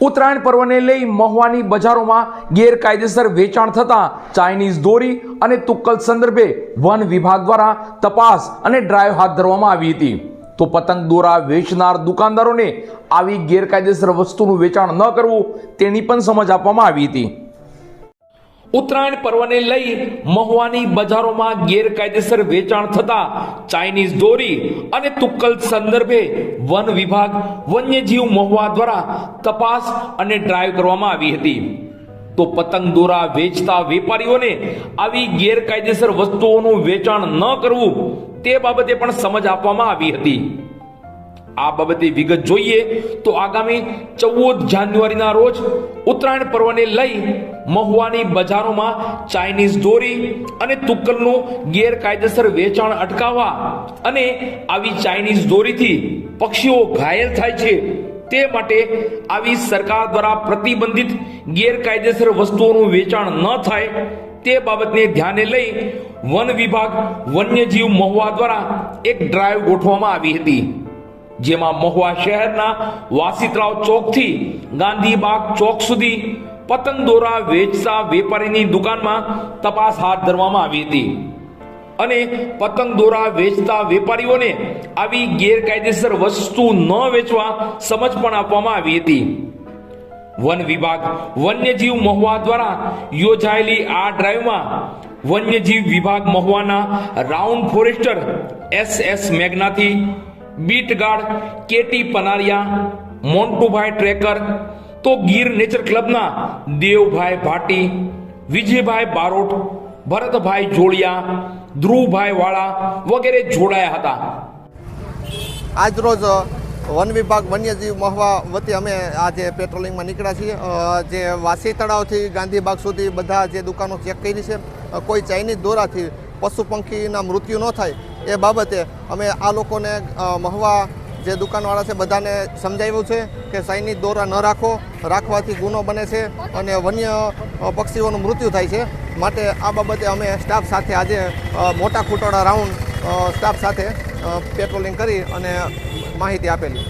ઉત્તરાયણ પર્વને લઈ મહુવાની બજારોમાં ગેરકાયદેસર વેચાણ થતા ચાઇનીઝ દોરી અને તુક્કલ સંદર્ભે વન વિભાગ દ્વારા તપાસ અને ડ્રાઈવ હાથ ધરવામાં આવી હતી. તો પતંગ દોરા વેચનાર દુકાનદારોને આવી ગેરકાયદેસર વસ્તુનું વેચાણ ન કરવું તેની પણ સમજ આપવામાં આવી હતી. ઉત્તરાયણ પર્વને લઈ મહુવાની બજારોમાં ગેરકાયદેસર વેચાણ થતા ચાઇનીઝ દોરી અને તુક્કલ સંદર્ભે વન વિભાગ વન્યજીવ મહુવા દ્વારા તપાસ અને ડ્રાઈવ કરવામાં આવી હતી. તો પતંગ દોરા વેચતા વેપારીઓને આવી ગેરકાયદેસર વસ્તુઓનું વેચાણ ન કરવું તે બાબતે પણ સમજ આપવામાં આવી હતી. આ બાબતે વિગત જોઈએ તો આગામી ચૌદ જાન્યુઆરીના રોજ ઉત્તરાયણ પર્વને લઈ મહુવાની બજારોમાં ચાઇનીઝ દોરી અને તુક્કલનું ગેરકાયદેસર વેચાણ અટકાવવા અને આવી ચાઇનીઝ દોરીથી પક્ષીઓ ઘાયલ થાય છે તે માટે આવી સરકાર દ્વારા પ્રતિબંધિત ગેરકાયદેસર વસ્તુઓનું વેચાણ ન થાય તે બાબતને ધ્યાને લઈ વન વિભાગ વન્યજીવ મહુવા દ્વારા એક ડ્રાઈવ ગોઠવવામાં આવી હતી. જેમાં મહુવા શહેરના વાસીતરાવ ચોકથી ગાંધીબાગ ચોક સુધી પતંગ દોરા વેચતા વેપારીની દુકાનમાં તપાસ હાથ ધરવામાં આવી હતી. અને પતંગ દોરા વેચતા વેપારીઓને આવી ગેરકાયદેસર વસ્તુ ન વેચવા સમજ પણ આપવામાં આવી હતી. વન વિભાગ વન્યજીવ મહુવા દ્વારા યોજાયેલી આ ડ્રાઈવમાં વન્યજીવ વિભાગ મહુવાના round forester S S Meghnathi beat guard KT Panariya, Montubhai tracker, તો ગીર નેચર ક્લબના દેવભાઈ ભાટી, વિજયભાઈ બારોટ, ભરતભાઈ જોડિયા, ધ્રુવભાઈ વાળા વગેરે જોડાયા હતા. આજરોજ વન વિભાગ વન્યજીવ મહવા વતી અમે આજે પેટ્રોલિંગમાં નીકળ્યા છીએ. જે વાસી તળાવથી ગાંધીબાગ સુધી બધા જે દુકાનો ચેક કરી છે કોઈ ચાઇનીઝ દોરાથી પશુ પંખીના મૃત્યુ ન થાય એ બાબતે અમે આ લોકોને મહવા જે દુકાનવાળા છે બધાને સમજાવ્યું છે કે ચાઇનીઝ દોરા ન રાખો, રાખવાથી ગુનો બને છે અને વન્ય પક્ષીઓનું મૃત્યુ થાય છે. માટે આ બાબતે અમે સ્ટાફ સાથે આજે મોટા ખુટોડા રાઉન્ડ સ્ટાફ સાથે પેટ્રોલિંગ કરી અને માહિતી આપેલી.